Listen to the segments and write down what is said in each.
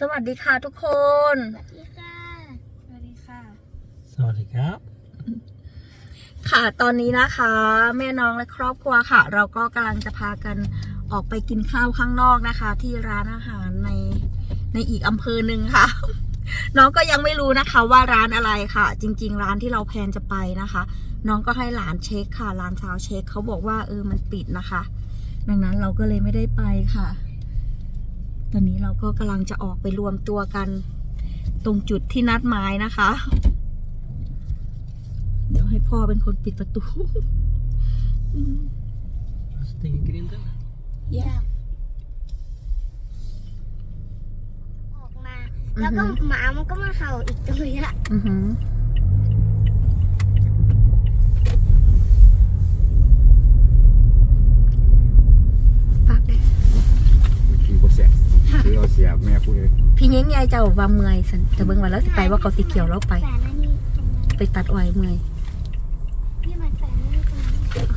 สวัสดีค่ะทุกคน สวัสดีค่ะ สวัสดีค่ะ สวัสดีครับ ค่ะตอนนี้นะคะ แม่น้องและครอบครัวค่ะ เราก็กำลังจะพากันออกไปกินข้าวข้างนอกนะคะ ที่ร้านอาหารในในอีกอำเภอหนึ่งค่ะ น้องก็ยังไม่รู้นะคะว่าร้านอะไรค่ะ จริง ๆ ร้านที่เราแพลนจะไปนะคะ น้องก็ให้หลานเช็คค่ะร้านสาวเช็คเขาบอกว่าเออมันปิดนะคะ ดังนั้นเราก็เลยไม่ได้ไปค่ะ ตอนนี้เราก็กำลังจะออกไปรวมตัวกัน ตรงจุดที่นัดหมายนะคะ เดี๋ยวให้พ่อเป็นคนปิดประตูอืม Stänger grinden. อยากออกมา แล้วก็หมามันก็มาเห่าอีกตัวอะอือหือปักได้ ขี่บ่เสียคือเอาเสียแม่พูดเลยพี่เง้งยายเจ้าว่าเมื่อยสันแต่เบิ่งวันแล้วสิไปว่าเขาสีเขียวแล้วไปแฝนอันนี้ตรงนั้นไปตัดอ้อยเมื่อย พี่มาแฝนอันนี้ตรงนั้น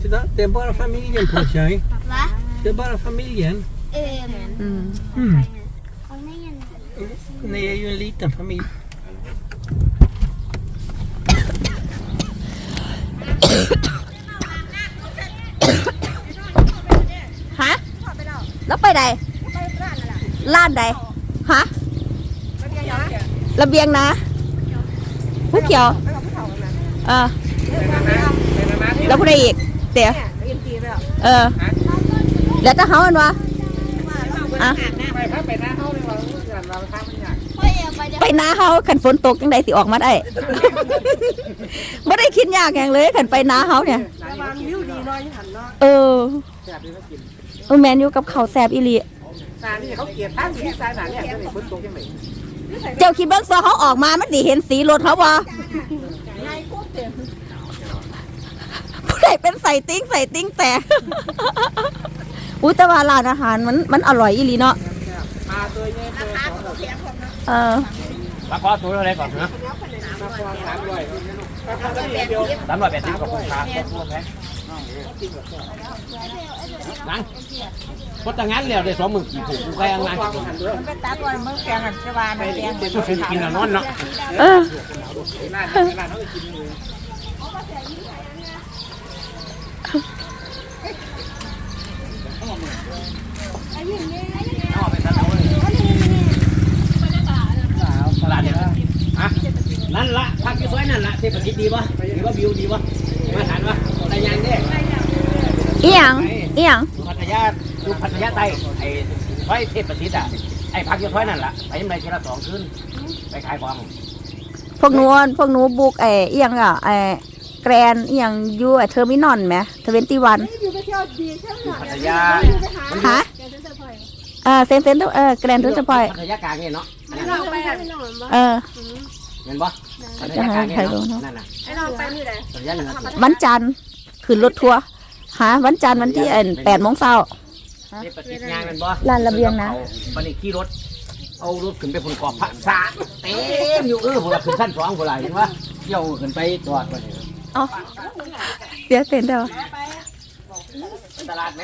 Titta, det är bara familjen på sig. วะ Det är bara familjen. เอออืม Mm. เขาไม่ยัน Ni är ju en liten familj. ฮะแล้วไปใด ล้านใดฮะระเบียงนะผู้เขียวเออแล้วผู้ใดอีกเดี๋ยวเออ แล้วจะเฮาอันวะอะไปครับไปหน้าเข้าเลยว่าเงินเราทำมันยากเฮ้ยไปเดี๋ยวไปนาเฮาขันฝนตกจังใดสิออกมาได้ไม่ได้คิดยากอย่างเลยขันไปนาเฮาเนี่ยระวังวิวดีน้อยหันเนาะเออแซ่บดีมากินเออแมนอยู่กับเขาวแซบอีหลี สารนี่เขาเกลียดทั้งที่สายหนาเนี่ยจะได้ฝนตกยังไงเจ้าคิดเบิ้งซอเขาออกมามันสิเห็นสีรถเขาบ่ผู้ใดเป็นใส่ติ้งใส่ติ้งแต่ อุ้ยแต่ว่าร้านอาหารมันมันอร่อยอีหลีเนาะมาตัวเงี้ยตัวสองแบบเออราคาตัวอะไรก่อนนะมาพอสามร้อยราคาก็เดียวสามร้อยแปดสิบกับคุณค้าตัวแพงนั่ง พอแต่งั้นแล้วได้สองหมื่นกี่ถูกกูแพงนะฟังหันด้วยไปกินแล้วนอนเนาะเออร้านร้านเขาไปกินเลยตลาดเนี่ยฮะนั่นละพักที่ซอยนั่นละเทพกิจดีวะดีวะวิวดีวะมาถามวะแต่ยังเด้อีหยังอีหยังพัทยา ดูพัทยาใต้ไอ้ซอยเทพกิจอะไอ้พักที่ซอยนั่นละไปยังไงทีละสองคืนไปขายของพวกหนูพวกหนูบุกไอ้อีหยังอะไอ้แกรนอีหยังอยู่ไอ้เทอร์มินอลไหมทเวนตี้วันพัทยาฮะเออเซนเซนเออแกรนทูสปอยพัทยากลางเนี่ยเนาะเออเห็นปะพัทยากลางเนี่ยเนาะนั่นน่ะไอ้เราไปมือไหนพัทยาหนึ่งวันจันทร์ขึ้นรถทัวร์หาวันจันทร์วันที่แปดโมงเช้า นี่ปฏิงานมันบ่ลานระเบียงนะมันนี่ขี่รถ เอารถขึ้นไปบนเกาะพระสาเต็มอยู่เออพวกเราขึ้นชั้นสองพวกเราเห็นปะเที่ยวขึ้นไปจอดไปเอาเสียเต็นเดียวตลาดไหม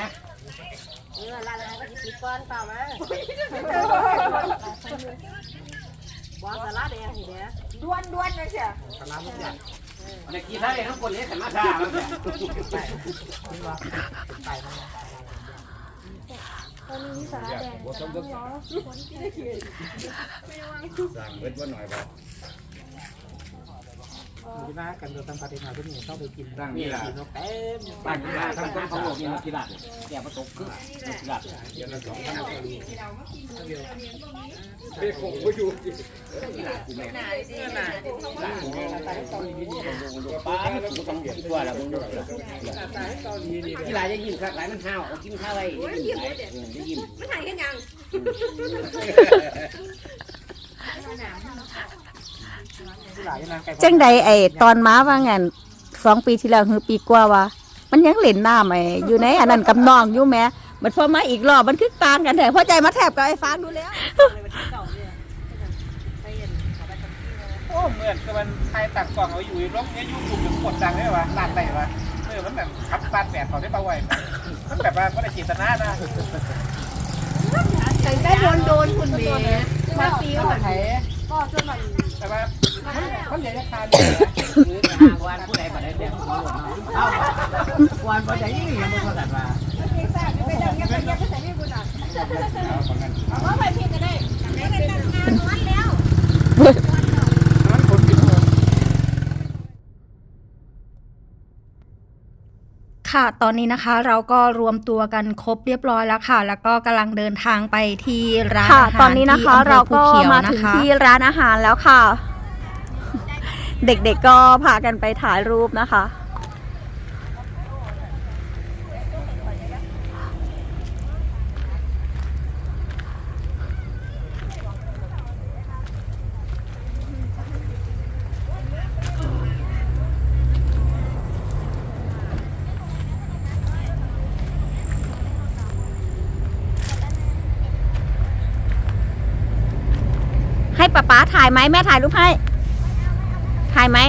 ตลาดทุกอย่างในขี่ทะเลทั้งคนนี้ขันมาท่าแล้วเนี่ย สั่งเวทว่าหน่อยบ่ ที่น้ากันโดยตามปฏิมาที่นี่เข้าไปกินร่างนี่แหละเต็มบ้านกีฬาทั้งคนเขาหลบเนี่ยกีฬาแก่ประสบคือกีฬาเดือนละสองพันเรียกผมก็อยู่กีฬากูแม่ป้าไม่ถูกต้องเดือดตัวแล้วมึงด้วยกีฬาจะยิ้มครับหลายมันห้าวเอากินข้าวไว้ยิ้มจะยิ้มที่หลายนางไก่ จังใดไอ้ตอนม้าว่างันสองปีที่แล้วคือปีกว่าว่า มันยังเล่นน้ำไอ้อยู่ในอันนั้นกับน้องอยู่แหม่มันพอมาอีกรอบมันคือต่างกันแท้พอใจมาแทบกับไอ้ฟ้าดูแล้วโอ้เหมือนกับมันใครตัดกล่องเอาอยู่ร้องเนี้ยยูทูบถึงกดดังได้วะร้านไหนวะเออมันแบบขับฟาดแปดเขาได้ปล่าไวมันแบบว่าก็ได้จิตนานะแต่ได้โดนโดนคุณเมย์มาตีว่าไหนแต่ว่า คนใหญ่จะทานวันผู้ใดก็ได้แบบผู้หลวงเอ้าวันผู้ใดนี่ยังบ่ทันว่ามันคนกินหมดค่ะ ตอนนี้นะคะเราก็รวมตัวกันครบเรียบร้อยแล้วค่ะ แล้วก็กำลังเดินทางไปที่ร้านค่ะอาหารตอนนี้นะคะที่อำภอเราก็ภูขียวมานะถึงคะที่ร้านอาหารแล้วค่ะ เด็กๆก็พากันไปถ่ายรูปนะคะ ให้ป๊าป๊าถ่ายไหมแม่ถ่ายรูปให้ายไหม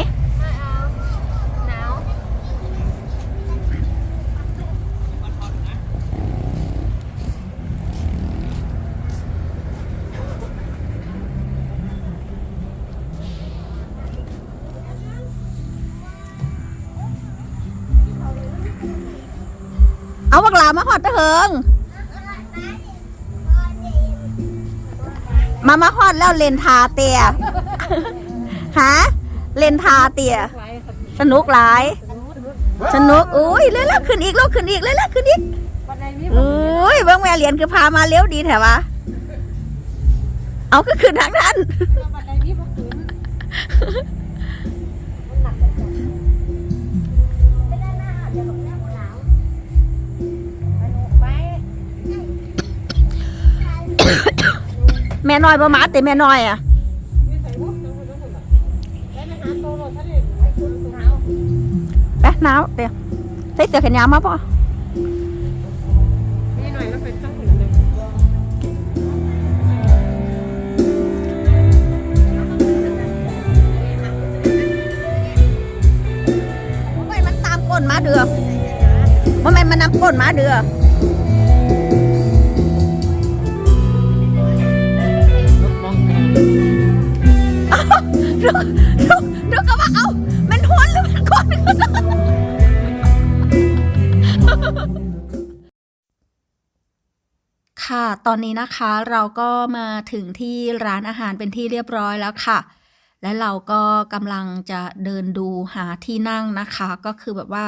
เอาบักหลามาหอดตะเหิง มามาฮอดแล้วเลนทาเตียฮะ เลนทาเตียสนุกหลาย สนุกอุ้ยเร็วๆขึ้นอีกแล้วขึ้นอีกเร็วๆขึ้นอีกอุ้ยเบิ่งแม่เรียนคือพามาเร็วดีแถวะเอาก็ขึ้นทางนั้นแม่น้อยประมาแต่แม่น้อยอะ ไปหนาวเดี๋ยวใส่เสื้อแขนยาวมาป่ะว่ามันตามก้นมาเดือว่ามันมันนำก้นมาเดือเดี๋ยวเดี๋ยว ค่ะ ตอนนี้นะคะเราก็มาถึงที่ร้านอาหารเป็นที่เรียบร้อยแล้วค่ะ และเราก็กำลังจะเดินดูหาที่นั่งนะคะ ก็คือแบบว่า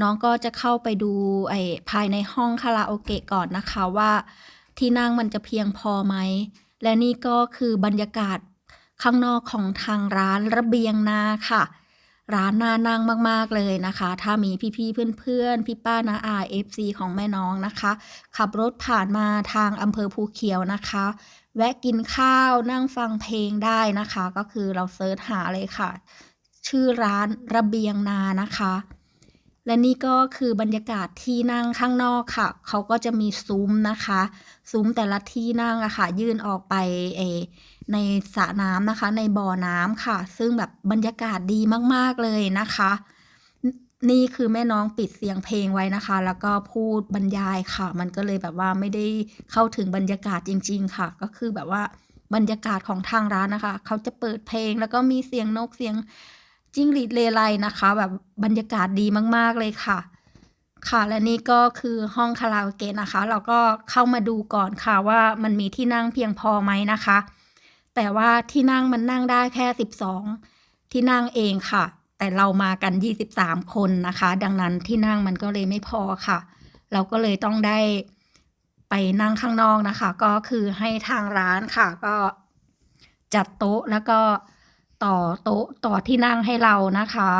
น้องก็จะเข้าไปดูไอ้ภายในห้องคาราโอเกะก่อนนะคะว่า ที่นั่งมันจะเพียงพอไหม และนี่ก็คือบรรยากาศข้างนอกของทางร้านระเบียงนาค่ะ ร้านน่านั่งมาก ๆ เลยนะคะ ถ้ามีพี่ๆเพื่อนๆ พี่ป้านาอาเอฟซีของแม่น้องนะคะ ขับรถผ่านมาทางอำเภอภูเขียวนะคะ แวะกินข้าวนั่งฟังเพลงได้นะคะ ก็คือเราเซิร์ชหาเลยค่ะ ชื่อร้านระเบียงนานะคะ และนี่ก็คือบรรยากาศที่นั่งข้างนอกค่ะ เขาก็จะมีซุ้มนะคะ ซุ้มแต่ละที่นั่งอะค่ะ ยื่นออกไปเออ ในสระน้ำนะคะ ในบ่อน้ำค่ะ ซึ่งแบบบรรยากาศดีมากๆเลยนะคะนนี่คือแม่น้องปิดเสียงเพลงไว้นะคะ แล้วก็พูดบรรยายค่ะ มันก็เลยแบบว่าไม่ได้เข้าถึงบรรยากาศจริง ๆ ค่ะ ก็คือแบบว่าบรรยากาศของทางร้านนะคะ เขาจะเปิดเพลงแล้วก็มีเสียงนกเสียงจิ้งหรีดเลไลนะคะ แบบบรรยากาศดีมาก ๆ เลยค่ะ ค่ะและนี่ก็คือห้องคาราโอเกะนะคะ เราก็เข้ามาดูก่อนค่ะว่ามันมีที่นั่งเพียงพอไหมนะคะ แต่ว่าที่นั่งมันนั่งได้แค่สิบสองที่นั่งเองค่ะ แต่เรามากันยี่สิบสามคนนะคะ ดังนั้นที่นั่งมันก็เลยไม่พอค่ะ เราก็เลยต้องได้ไปนั่งข้างนอกนะคะ ก็คือให้ทางร้านค่ะ ก็จัดโต๊ะแล้วก็ต่อโต๊ะต่อที่นั่งให้เรานะคะ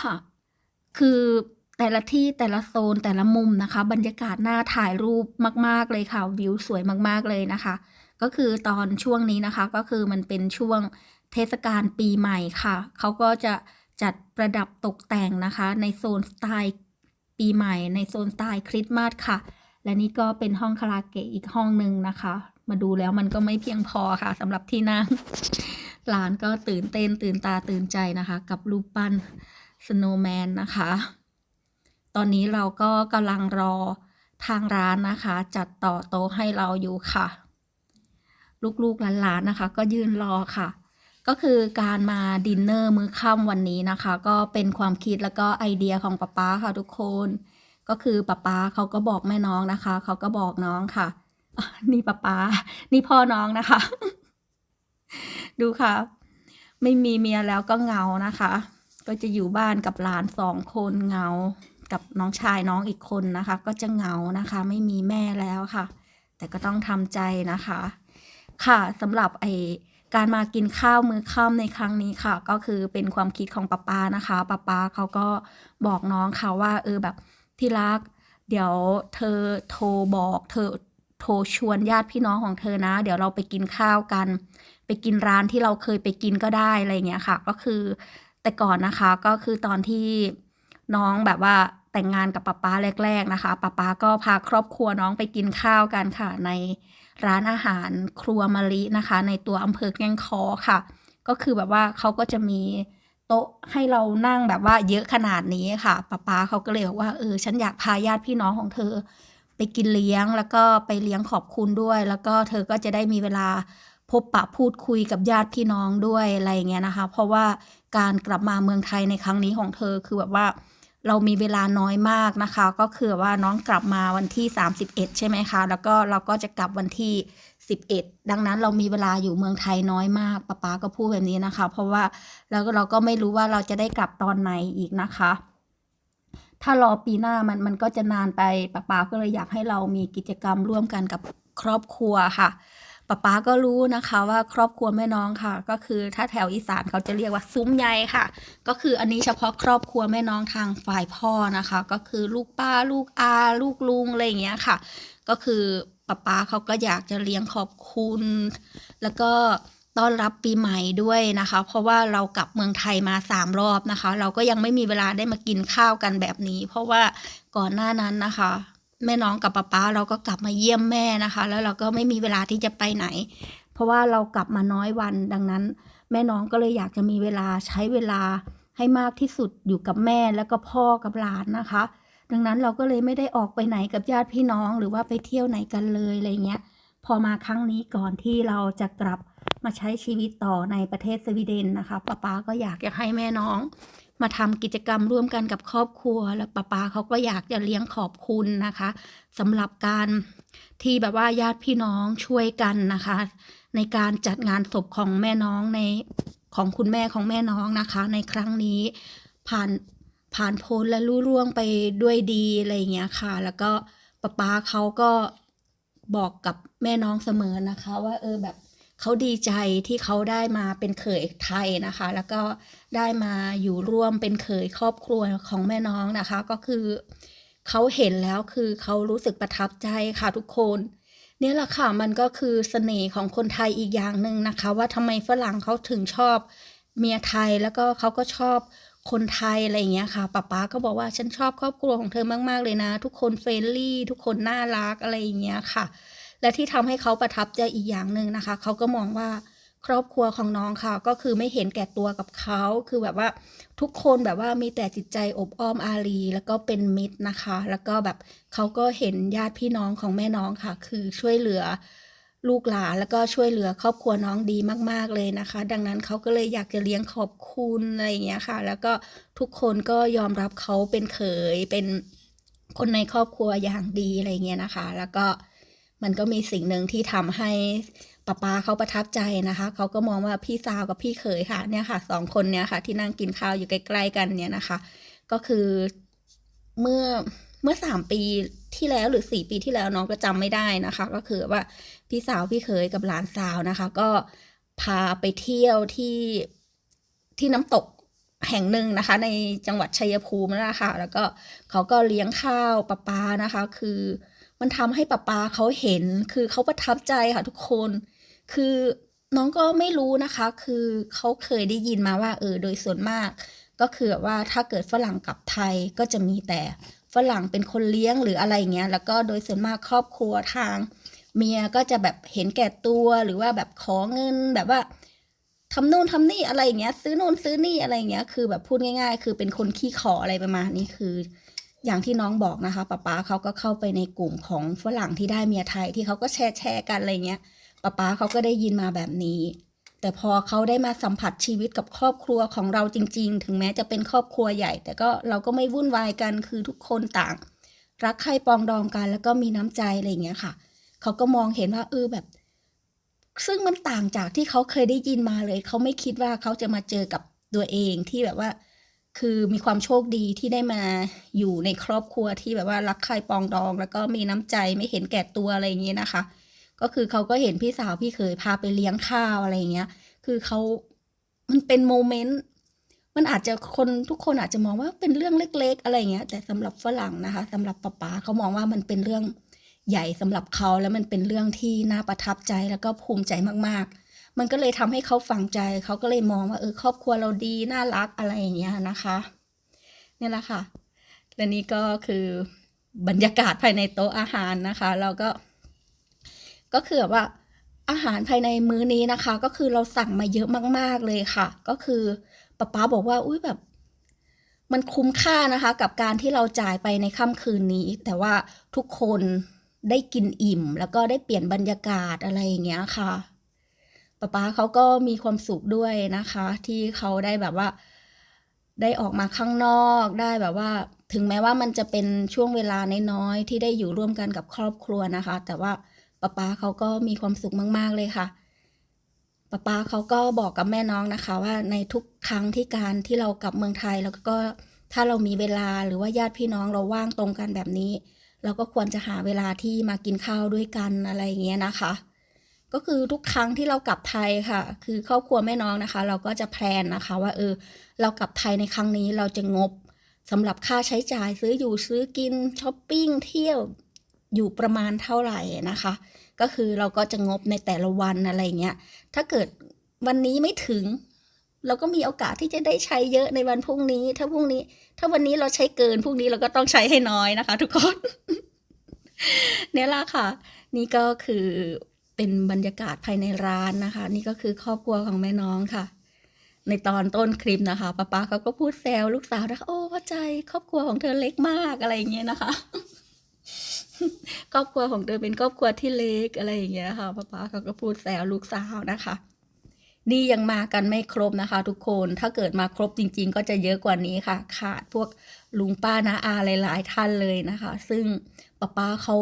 ค่ะ คือ แต่ละที่แต่ละโซนแต่ละมุมนะคะ บรรยากาศน่าถ่ายรูปมาก ๆ เลยค่ะ วิวสวยมากๆเลยนะคะ ก็คือตอนช่วงนี้นะคะก็คือมันเป็นช่วงเทศกาลปีใหม่ค่ะ เขาก็จะจัดประดับตกแต่งนะคะ ในโซนสไตล์ปีใหม่ ในโซนสไตล์คริสต์มาสค่ะ และนี่ก็เป็นห้องคาราเกะอีกห้องหนึ่งนะคะ มาดูแล้วมันก็ไม่เพียงพอค่ะสำหรับที่นั่งหลานก็ตื่นเต้นตื่นตาตื่นใจนะคะ กับรูปปั้นสโนว์แมนนะคะ ตอนนี้เราก็กำลังรอทางร้านนะคะ จัดต่อโต๊ะให้เราอยู่ค่ะ ลูกๆหลานๆนะคะ ก็ยืนรอค่ะ ก็คือการมาดินเนอร์มื้อค่ำวันนี้นะคะ ก็เป็นความคิดแล้วก็ไอเดียของป๊าป๊าค่ะทุกคน ก็คือป๊าป๊าเขาก็บอกแม่น้องนะคะ เขาก็บอกน้องค่ะ นี่ป๊าป๊านี่พ่อน้องนะคะ ดูค่ะ ไม่มีเมียแล้วก็เงานะคะ ก็จะอยู่บ้านกับหลานสองคนเงา กับน้องชายน้องอีกคนนะคะ ก็จะเหงานะคะ ไม่มีแม่แล้วค่ะ แต่ก็ต้องทำใจนะคะ ค่ะสำหรับไอการมากินข้าวมื้อค่ำในครั้งนี้ค่ะ ก็คือเป็นความคิดของป๊าป๊านะคะป๊าป๊าเขาก็บอกน้องค่ะว่า เออแบบที่รัก เดี๋ยวเธอโทรบอกเธอโทรชวนญาติพี่น้องของเธอนะ เดี๋ยวเราไปกินข้าวกัน ไปกินร้านที่เราเคยไปกินก็ได้อะไรเงี้ยค่ะ ก็คือแต่ก่อนนะคะก็คือตอนที่น้องแบบว่า แต่งงานกับป๊าป๊าแรก ๆนะคะป๊าป๊าก็พาครอบครัวน้องไปกินข้าวกันค่ะ ในร้านอาหารครัวมะลินะคะ ในตัวอำเภอแก้งคอค่ะ ก็คือแบบว่าเขาก็จะมีโต๊ะให้เรานั่งแบบว่าเยอะขนาดนี้ค่ะป๊าป๊าเขาก็เลยบอกว่าเออฉันอยากพาญาติพี่น้องของเธอ ไปกินเลี้ยงแล้วก็ไปเลี้ยงขอบคุณด้วย แล้วก็เธอก็จะได้มีเวลาพบปะพูดคุยกับญาติพี่น้องด้วยอะไรอย่างเงี้ยนะคะ เพราะว่าการกลับมาเมืองไทยในครั้งนี้ของเธอคือแบบว่า เรามีเวลาน้อยมากนะคะ ก็คือว่าน้องกลับมาวันที่ 31 ใช่ไหมคะ แล้วก็เราก็จะกลับวันที่ 11 ดังนั้นเรามีเวลาอยู่เมืองไทยน้อยมากป๊าป๊าก็พูดแบบนี้นะคะ เพราะว่าแล้วเราก็ไม่รู้ว่าเราจะได้กลับตอนไหนอีกนะคะ ถ้ารอปีหน้ามันมันก็จะนานไปป๊าป๊าก็เลยอยากให้เรามีกิจกรรมร่วมกันกับครอบครัวค่ะ ป๊าป๊าก็รู้นะคะว่าครอบครัวแม่น้องค่ะ ก็คือถ้าแถวอีสานเขาจะเรียกว่าซุ้มใยค่ะ ก็คืออันนี้เฉพาะครอบครัวแม่น้องทางฝ่ายพ่อนะคะ ก็คือลูกป้าลูกอาลูกลุงอะไรอย่างเงี้ยค่ะ ก็คือป๊าป๊าเขาก็อยากจะเลี้ยงขอบคุณ แล้วก็ต้อนรับปีใหม่ด้วยนะคะ เพราะว่าเรากลับเมืองไทยมาสามรอบนะคะ เราก็ยังไม่มีเวลาได้มากินข้าวกันแบบนี้ เพราะว่าก่อนหน้านั้นนะคะ แม่น้องกับป๊าป๊าเราก็กลับมาเยี่ยมแม่นะคะ แล้วเราก็ไม่มีเวลาที่จะไปไหน เพราะว่าเรากลับมาน้อยวันดังนั้น แม่น้องก็เลยอยากจะมีเวลาใช้เวลาให้มากที่สุดอยู่กับแม่แล้วก็พ่อกับหลานนะคะ ดังนั้นเราก็เลยไม่ได้ออกไปไหนกับญาติพี่น้องหรือว่าไปเที่ยวไหนกันเลยอะไรเงี้ยพอมาครั้งนี้ก่อนที่เราจะกลับมาใช้ชีวิตต่อในประเทศสวีเดนนะคะป้าป๊าก็อยากจะให้แม่น้อง มาทำกิจกรรมร่วมกันกับครอบครัว แล้วป้าป๊าเขาก็อยากจะเลี้ยงขอบคุณนะคะสำหรับการที่แบบว่าญาติพี่น้องช่วยกันนะคะ ในการจัดงานศพของแม่น้องในของคุณแม่ของแม่น้องนะคะ ในครั้งนี้ผ่านผ่านพ้นและรุ่ร่วงไปด้วยดีอะไรอย่างเงี้ยค่ะ แล้วก็ป้าป๊าเขาก็บอกกับแม่น้องเสมอนะคะ ว่าเออแบบ เขาดีใจที่เขาได้มาเป็นเขยไทยนะคะ แล้วก็ได้มาอยู่ร่วมเป็นเขยครอบครัวของแม่น้องนะคะ ก็คือเขาเห็นแล้วคือเขารู้สึกประทับใจค่ะทุกคนเนี่ยแหละค่ะมันก็คือเสน่ห์ของคนไทยอีกอย่างหนึ่งนะคะ ว่าทำไมฝรั่งเขาถึงชอบเมียไทยแล้วก็เขาก็ชอบคนไทยอะไรอย่างเงี้ยค่ะป๊าป๊าก็บอกว่าฉันชอบครอบครัวของเธอมาก ๆ เลยนะ ทุกคนเฟรนลี่ ทุกคนน่ารักอะไรอย่างเงี้ยค่ะ และที่ทำให้เขาประทับใจอีกอย่างหนึ่งนะคะ เขาก็มองว่าครอบครัวของน้องค่ะ ก็คือไม่เห็นแก่ตัวกับเขา คือแบบว่าทุกคนแบบว่ามีแต่จิตใจอบอ้อมอารี แล้วก็เป็นมิตรนะคะ แล้วก็แบบเขาก็เห็นญาติพี่น้องของแม่น้องค่ะ คือช่วยเหลือลูกหลานแล้วก็ช่วยเหลือครอบครัวน้องดีมาก ๆ เลยนะคะ ดังนั้นเขาก็เลยอยากจะเลี้ยงขอบคุณอะไรอย่างเงี้ยค่ะ แล้วก็ทุกคนก็ยอมรับเขาเป็นเขยเป็นคนในครอบครัวอย่างดีอะไรเงี้ยนะคะ แล้วก็ มันก็มีสิ่งหนึ่งที่ทำให้ป้าป๊าเขาประทับใจนะคะ เขาก็มองว่าพี่สาวกับพี่เขยค่ะ เนี่ยค่ะสองคนเนี่ยค่ะ ที่นั่งกินข้าวอยู่ใกล้ๆกันเนี่ยนะคะ ก็คือเมื่อเมื่อสามปีที่แล้วหรือสี่ปีที่แล้วน้องก็จำไม่ได้นะคะ ก็คือว่าพี่สาวพี่เขยกับหลานสาวนะคะ ก็พาไปเที่ยวที่ที่น้ำตกแห่งหนึ่งนะคะ ในจังหวัดชัยภูมินะคะ แล้วก็เขาก็เลี้ยงข้าวป้าป๊านะคะ คือ มันทำให้ป้าป๊าเขาเห็น คือเขาประทับใจค่ะทุกคน คือน้องก็ไม่รู้นะคะ คือเขาเคยได้ยินมาว่า เออ โดยส่วนมาก ก็คือว่าถ้าเกิดฝรั่งกลับไทยก็จะมีแต่ฝรั่งเป็นคนเลี้ยงหรืออะไรเงี้ย แล้วก็โดยส่วนมากครอบครัวทาง เมียก็จะแบบเห็นแก่ตัวหรือว่าแบบขอเงินแบบว่าทำนู่นทำนี่อะไรเงี้ย ซื้อนู่นซื้อนี่อะไรเงี้ย คือแบบพูดง่าย ๆ คือเป็นคนขี้ขออะไรประมาณนี้คือ อย่างที่น้องบอกนะคะป๊าป๊าเขาก็เข้าไปในกลุ่มของฝรั่งที่ได้เมียไทยที่เขาก็แชร์แชร์กันอะไรเงี้ยป๊าป๊าเขาก็ได้ยินมาแบบนี้ แต่พอเขาได้มาสัมผัสชีวิตกับครอบครัวของเราจริง ๆ ถึงแม้จะเป็นครอบครัวใหญ่ แต่ก็เราก็ไม่วุ่นวายกันคือทุกคนต่าง รักใคร่ปองดองกันแล้วก็มีน้ำใจอะไรเงี้ยค่ะเขาก็มองเห็นว่าเออแบบ ซึ่งมันต่างจากที่เขาเคยได้ยินมาเลย เขาไม่คิดว่าเขาจะมาเจอกับตัวเองที่แบบว่า คือมีความโชคดีที่ได้มาอยู่ในครอบครัวที่แบบว่ารักใคร่ปองดอง แล้วก็มีน้ำใจไม่เห็นแก่ตัวอะไรอย่างเงี้ยนะคะ ก็คือเขาก็เห็นพี่สาวพี่เคยพาไปเลี้ยงข้าวอะไรอย่างเงี้ย คือเขามันเป็นโมเมนต์มันอาจจะคนทุกคนอาจจะมองว่าเป็นเรื่องเล็ก ๆ อะไรอย่างเงี้ย แต่สำหรับฝรั่งนะคะสำหรับป๊าป๊าเขามองว่ามันเป็นเรื่องใหญ่สำหรับเขาแล้วมันเป็นเรื่องที่น่าประทับใจแล้วก็ภูมิใจมากๆ มันก็เลยทำให้เขาฝังใจ เขาก็เลยมองว่าเออครอบครัวเราดีน่ารักอะไรอย่างเงี้ยนะคะเนี่ยแหละค่ะ และนี่ก็คือบรรยากาศภายในโต๊ะอาหารนะคะ เราก็ ก็คือแบบว่าอาหารภายในมื้อนี้นะคะ ก็คือเราสั่งมาเยอะมาก ๆเลยค่ะ ก็คือป๊าป๊าบอกว่าอุ้ยแบบ มันคุ้มค่านะคะ กับการที่เราจ่ายไปในค่ำคืนนี้ แต่ว่าทุกคนได้กินอิ่ม แล้วก็ได้เปลี่ยนบรรยากาศอะไรอย่างเงี้ยค่ะ ป๊าป๊าเขาก็มีความสุขด้วยนะคะ ที่เขาได้แบบว่า ได้ออกมาข้างนอกได้แบบว่า ถึงแม้ว่ามันจะเป็นช่วงเวลาน้อยๆที่ได้อยู่ร่วมกันกับครอบครัวนะคะ แต่ว่าป๊าป๊าเขาก็มีความสุขมากๆเลยค่ะป๊าป๊าเขาก็บอกกับแม่น้องนะคะ ว่าในทุกครั้งที่การที่เรากลับเมืองไทยแล้วก็ถ้าเรามีเวลาหรือว่าญาติพี่น้องเราว่างตรงกันแบบนี้ เราก็ควรจะหาเวลาที่มากินข้าวด้วยกันอะไรอย่างเงี้ยนะคะ ก็คือทุกครั้งที่เรากลับไทยค่ะ คือครอบครัวแม่น้องนะคะ เราก็จะแพลนนะคะ ว่าเออ เรากลับไทยในครั้งนี้เราจะงบสำหรับค่าใช้จ่ายซื้ออยู่ซื้อกินช้อปปิ้งเที่ยวอยู่ประมาณเท่าไหร่นะคะ ก็คือเราก็จะงบในแต่ละวันอะไรเงี้ยถ้าเกิดวันนี้ไม่ถึง เราก็มีโอกาสที่จะได้ใช้เยอะในวันพรุ่งนี้ ถ้าพรุ่งนี้ ถ้าวันนี้เราใช้เกินพรุ่งนี้เราก็ต้องใช้ให้น้อยนะคะ ทุกคนเนี่ยละค่ะ นี่ก็คือ เป็นบรรยากาศภายในร้านนะคะ นี่ก็คือครอบครัวของแม่น้องค่ะ ในตอนต้นคลิปนะคะป้าป้าเขาก็พูดแซวลูกสาวนะคะโอ้พ่อใจครอบครัวของเธอเล็กมากอะไรอย่างเงี้ยนะคะ ครอบครัวของเธอเป็นครอบครัวที่เล็กอะไรอย่างเงี้ยค่ะป้าป้าเขาก็พูดแซวลูกสาวนะคะนี่ยังมากันไม่ครบนะคะ ทุกคน ถ้าเกิดมาครบจริง ๆ ก็จะเยอะกว่านี้ค่ะ ขาดพวกลุงป้านาอาหลาย ๆ ท่านเลยนะคะ ซึ่งป้าป้าเขา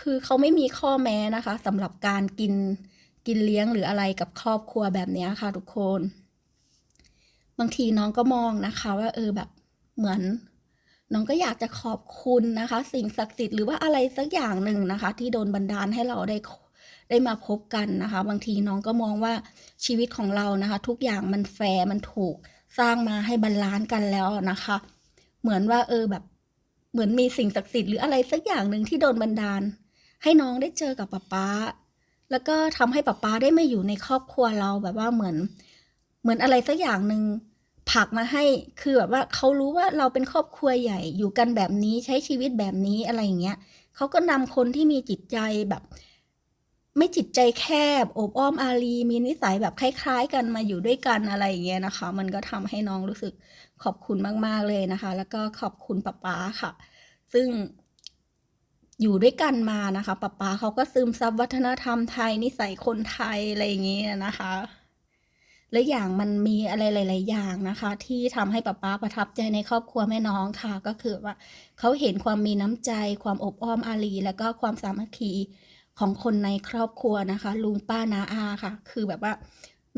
คือเขาไม่มีข้อแม้นะคะสำหรับการกินกินเลี้ยงหรืออะไรกับครอบครัวแบบนี้ค่ะทุกคน บางทีน้องก็มองนะคะ ว่าเออแบบเหมือน น้องก็อยากจะขอบคุณนะคะ สิ่งศักดิ์สิทธิ์หรือว่าอะไรสักอย่างหนึ่งนะคะ ที่โดนบันดาลให้เราได้ได้มาพบกันนะคะ บางทีน้องก็มองว่าชีวิตของเรานะคะ ทุกอย่างมันแฟร์มันถูกสร้างมาให้บรรลานซ์กันแล้วนะคะ เหมือนว่าเออแบบเหมือนมีสิ่งศักดิ์สิทธิ์หรืออะไรสักอย่างหนึ่งที่โดนบันดาล ให้น้องได้เจอกับป๊าป๊า แล้วก็ทำให้ป๊าป๊าได้มาอยู่ในครอบครัวเราแบบว่าเหมือน เหมือนอะไรสักอย่างหนึ่งผักมาให้คือแบบว่าเขารู้ว่าเราเป็นครอบครัวใหญ่อยู่กันแบบนี้ใช้ชีวิตแบบนี้อะไรอย่างเงี้ยเขาก็นำคนที่มีจิตใจแบบ ไม่จิตใจแคบโอบอ้อมอารีมีนิสัยแบบคล้าย ๆ กันมาอยู่ด้วยกันอะไรอย่างเงี้ยนะคะ มันก็ทำให้น้องรู้สึกขอบคุณมากๆเลยนะคะ แล้วก็ขอบคุณป๊าป๊าค่ะ ซึ่ง อยู่ด้วยกันมานะคะป๊าป๊าเขาก็ซึมซับวัฒนธรรมไทยนิสัยคนไทยอะไรอย่างเงี้ยนะคะ และอย่างมันมีอะไรหลาย ๆ อย่างนะคะ ที่ทำให้ป๊าป๊าประทับใจในครอบครัวแม่น้องค่ะ ก็คือว่าเขาเห็นความมีน้ำใจ ความอบอ้อมอารี แล้วก็ความสามัคคีของคนในครอบครัวนะคะ ลุงป้านาอาค่ะ คือแบบว่า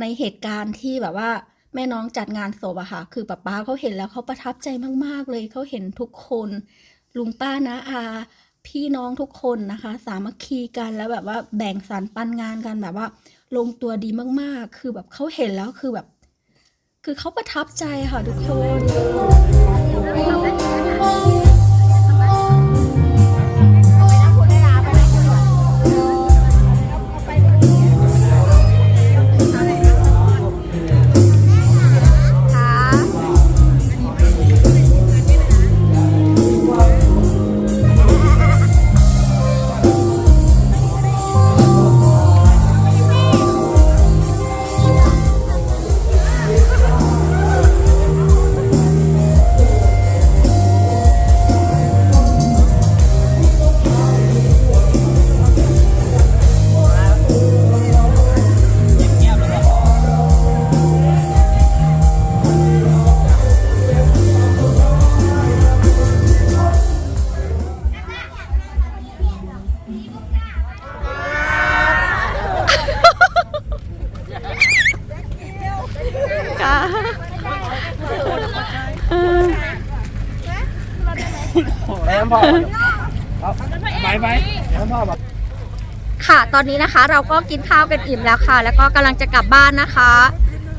ในเหตุการณ์ที่แบบว่าแม่น้องจัดงานศพอะค่ะ คือป๊าป๊าเขาเห็นแล้วเขาประทับใจมาก ๆ เลยเขาเห็นทุกคน ลุงป้านาอา พี่น้องทุกคนนะคะ สามัคคีกันแล้วแบบว่าแบ่งสรรปันงานกันแบบว่า ลงตัวดีมากๆ คือแบบเขาเห็นแล้วคือแบบ คือเขาประทับใจค่ะทุกคนำพ่อไปไปน้ำพ่อบอกค่ะ ตอนนี้นะคะเราก็กินข้าวกันอิ่มแล้วค่ะ แล้วก็กำลังจะกลับบ้านนะคะ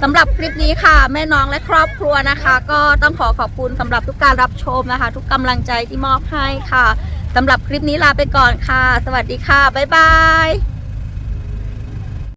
สำหรับคลิปนี้ค่ะ แม่น้องและครอบครัวนะคะ ก็ต้องขอขอบคุณสำหรับทุกการรับชมนะคะ ทุกกำลังใจที่มอบให้ค่ะสำหรับคลิปนี้ลาไปก่อนค่ะ สวัสดีค่ะ บ๊ายบาย